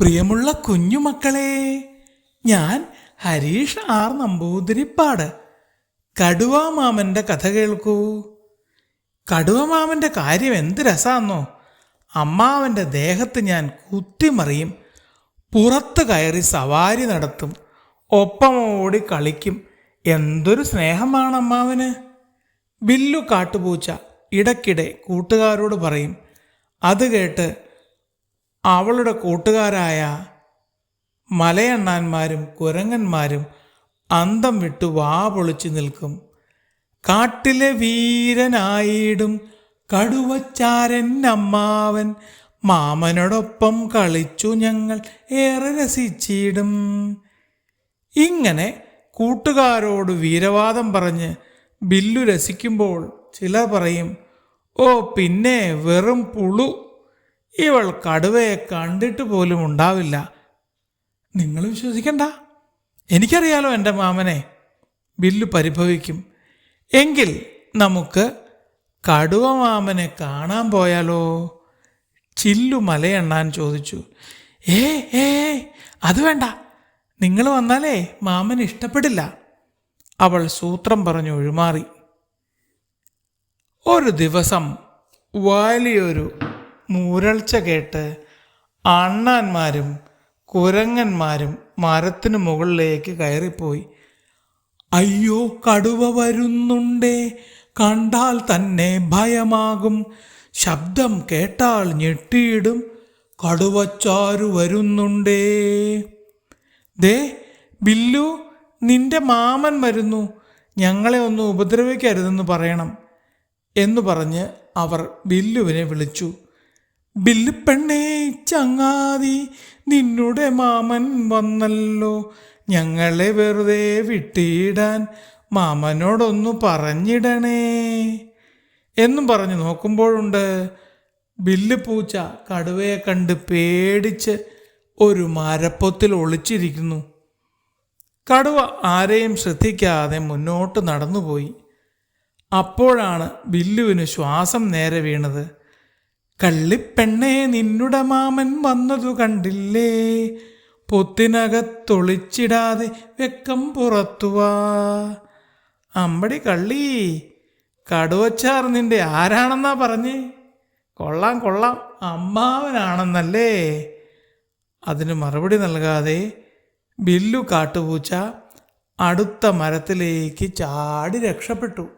പ്രിയമുള്ള കുഞ്ഞുമക്കളെ ഞാൻ ഹരീഷ് ആർ നമ്പൂതിരിപ്പാട്. കടുവാ മാമന്റെ കഥ കേൾക്കൂ. കടുവാ മാമന്റെ കാര്യം എന്ത് രസാന്നോ. അമ്മാവന്റെ ദേഹത്ത് ഞാൻ കുത്തിമറിയും പുറത്ത് കയറി സവാരി നടത്തും ഒപ്പം ഓടി കളിക്കും. എന്തൊരു സ്നേഹമാണ് അമ്മാവന്. ബില്ലു കാട്ടുപൂച്ച ഇടയ്ക്കിടെ കൂട്ടുകാരോട് പറയും അത് കേട്ട് അവളുടെ കൂട്ടുകാരായ മലയണ്ണാന്മാരും കുരങ്ങന്മാരും അന്തം വിട്ടു വാ പൊളിച്ചു നിൽക്കും. കാട്ടിലെ വീരനായിടും കടുവച്ചാരൻ അമ്മാവൻ. മാമനോടൊപ്പം കളിച്ചു ഞങ്ങൾ ഏറെ രസിച്ചിടും. ഇങ്ങനെ കൂട്ടുകാരോട് വീരവാദം പറഞ്ഞ് ബില്ലു രസിക്കുമ്പോൾ ചിലർ പറയും ഓ പിന്നെ വെറും പുളു ഇവൾ കടുവയെ കണ്ടിട്ട് പോലും ഉണ്ടാവില്ല. നിങ്ങൾ വിശ്വസിക്കണ്ട. എനിക്കറിയാലോ എന്റെ മാമനെ. ബില്ല് പരിഭവിക്കും. എങ്കിൽ നമുക്ക് കടുവ മാമനെ കാണാൻ പോയാലോ? ചില്ലു മലയെണ്ണാൻ ചോദിച്ചു. ഏ ഏ അത് വേണ്ട. നിങ്ങൾ വന്നാലേ മാമന് ഇഷ്ടപ്പെടില്ല. അവൾ സൂത്രം പറഞ്ഞു ഒഴിമാറി. ഒരു ദിവസം വലിയൊരു മൂരൾച്ച കേട്ട് അണ്ണാന്മാരും കുരങ്ങന്മാരും മരത്തിനു മുകളിലേക്ക് കയറിപ്പോയി. അയ്യോ കടുവ വരുന്നുണ്ടേ കണ്ടാൽ തന്നെ ഭയമാകും. ശബ്ദം കേട്ടാൽ ഞെട്ടിയിടും. കടുവച്ചാരു വരുന്നുണ്ടേ. ദേ ബില്ലു നിന്റെ മാമൻ വരുന്നു. ഞങ്ങളെ ഒന്ന് ഉപദ്രവിക്കരുതെന്ന് പറയണം. എന്നു പറഞ്ഞ് അവർ ബില്ലുവിനെ വിളിച്ചു. ബില്ല് പെണ്ണേ ചങ്ങാതി നിന്നുടെ മാമൻ വന്നല്ലോ. ഞങ്ങളെ വെറുതെ വിട്ടിടാൻ മാമനോടൊന്നു പറഞ്ഞിടണേ. എന്നും പറഞ്ഞു നോക്കുമ്പോഴുണ്ട് ബില്ല് പൂച്ച കടുവയെ കണ്ട് പേടിച്ച് ഒരു മരപ്പൊത്തിൽ ഒളിച്ചിരിക്കുന്നു. കടുവ ആരെയും ശ്രദ്ധിക്കാതെ മുന്നോട്ട് നടന്നുപോയി. അപ്പോഴാണ് ബില്ലുവിന് ശ്വാസം നേരെ വീണത്. കള്ളിപ്പെണ്ണേ നിന്നുടെ മാമൻ വന്നതു കണ്ടില്ലേ? പൊത്തിനകത്തൊളിച്ചിടാതെ വെക്കം പുറത്തുവാ അമ്പടി കള്ളി കടുവച്ചാർ നിന്റെ ആരാണെന്നാ പറഞ്ഞ്? കൊള്ളാം കൊള്ളാം അമ്മാവനാണെന്നല്ലേ? അതിന് മറുപടി നൽകാതെ ബില്ലു കാട്ടുപൂച്ച അടുത്ത മരത്തിലേക്ക് ചാടി രക്ഷപ്പെട്ടു.